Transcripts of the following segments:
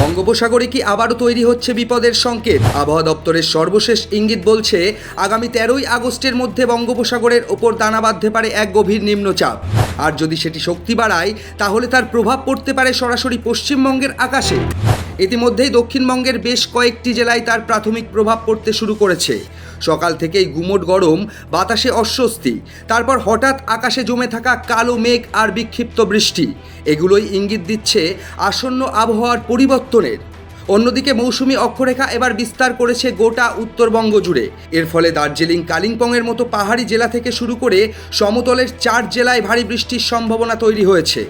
বঙ্গোপসাগরে কি আবারও তৈরি হচ্ছে বিপদের সংকেত? আবহাওয়া দপ্তরের সর্বশেষ ইঙ্গিত বলছে, আগামী তেরোই আগস্টের মধ্যে বঙ্গোপসাগরের ওপর দানা বাঁধতে পারে এক গভীর নিম্নচাপ। আর যদি সেটি শক্তি বাড়ায়, তাহলে তার প্রভাব পড়তে পারে সরাসরি পশ্চিমবঙ্গের আকাশে। ইতিমধ্যেই দক্ষিণবঙ্গের বেশ কয়েকটি জেলায় তার প্রাথমিক প্রভাব পড়তে শুরু করেছে। সকাল থেকেই গুমোট গরম, বাতাসে অস্বস্তি, তারপর হঠাৎ আকাশে জমে থাকা কালো মেঘ আর বিক্ষিপ্ত বৃষ্টি। এগুলোই ইঙ্গিত দিচ্ছে আসন্ন আবহাওয়ার পরিবর্তনের। অন্যদিকে মৌসুমি অক্ষরেখা এবার বিস্তার করেছে গোটা উত্তরবঙ্গ জুড়ে। এর ফলে দার্জিলিং, কালিম্পংয়ের মতো পাহাড়ি জেলা থেকে শুরু করে সমতলের চার জেলায় ভারী বৃষ্টির সম্ভাবনা তৈরি হয়েছে।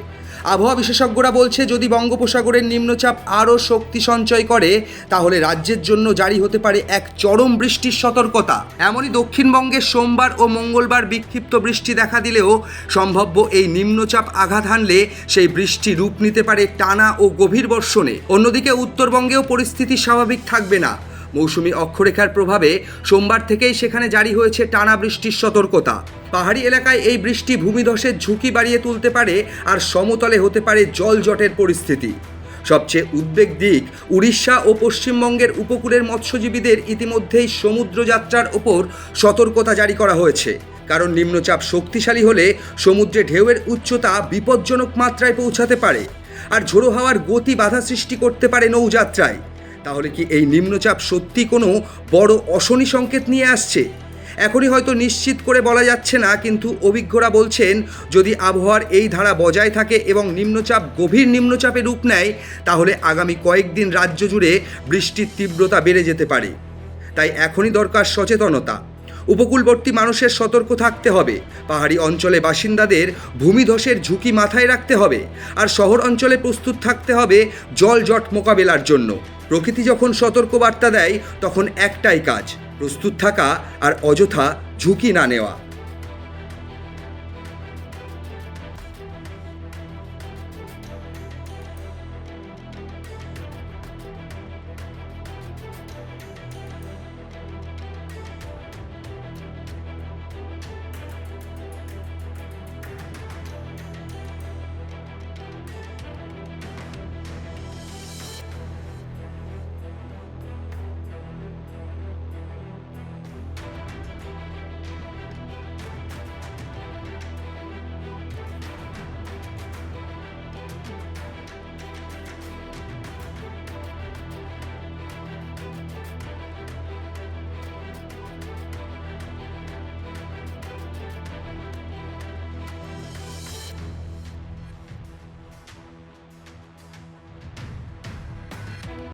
আবহাওয়া বিশেষজ্ঞরা বলছে, যদি বঙ্গোপসাগরের নিম্নচাপ আরও শক্তি সঞ্চয় করে, তাহলে রাজ্যের জন্য জারি হতে পারে এক চরম বৃষ্টির সতর্কতা। এমনই দক্ষিণবঙ্গে সোমবার ও মঙ্গলবার বিক্ষিপ্ত বৃষ্টি দেখা দিলেও সম্ভাব্য এই নিম্নচাপ আঘাত হানলে সেই বৃষ্টি রূপ নিতে পারে টানা ও গভীর বর্ষণে। অন্যদিকে উত্তরবঙ্গেও পরিস্থিতি স্বাভাবিক থাকবে না। মৌসুমি অক্ষরেখার প্রভাবে সোমবার থেকেই সেখানে জারি হয়েছে টানা বৃষ্টির সতর্কতা। পাহাড়ি এলাকায় এই বৃষ্টি ভূমিধসের ঝুঁকি বাড়িয়ে তুলতে পারে আর সমতলে হতে পারে জল জটের পরিস্থিতি। সবচেয়ে উদ্বেগ দিক, উড়িষ্যা ও পশ্চিমবঙ্গের উপকূলের মৎস্যজীবীদের ইতিমধ্যেই সমুদ্রযাত্রার ওপর সতর্কতা জারি করা হয়েছে। কারণ নিম্নচাপ শক্তিশালী হলে সমুদ্রে ঢেউয়ের উচ্চতা বিপজ্জনক মাত্রায় পৌঁছাতে পারে। আর ঝোড়ো হাওয়ার গতি বাধা সৃষ্টি করতে পারে নৌযাত্রায়। তাহলে কি এই নিম্নচাপ সত্যি কোনো বড় অশনি সংকেত নিয়ে আসছে? এখনই হয়তো নিশ্চিত করে বলা যাচ্ছে না, কিন্তু অভিজ্ঞরা বলছেন, যদি আবহাওয়ার এই ধারা বজায় থাকে এবং নিম্নচাপ গভীর নিম্নচাপে রূপ নেয়, তাহলে আগামী কয়েকদিন রাজ্য জুড়ে বৃষ্টির তীব্রতা বেড়ে যেতে পারে। তাই এখনই দরকার সচেতনতা। উপকূলবর্তী মানুষের সতর্ক থাকতে হবে। পাহাড়ি অঞ্চলে বাসিন্দাদের ভূমিধসের ঝুঁকি মাথায় রাখতে হবে। আর শহর অঞ্চলে প্রস্তুত থাকতে হবে জল জট মোকাবেলার জন্য। প্রকৃতি যখন সতর্ক বার্তা দেয়, তখন একটাই কাজ প্রস্তুত থাকা আর অযথা ঝুঁকি না নেওয়া।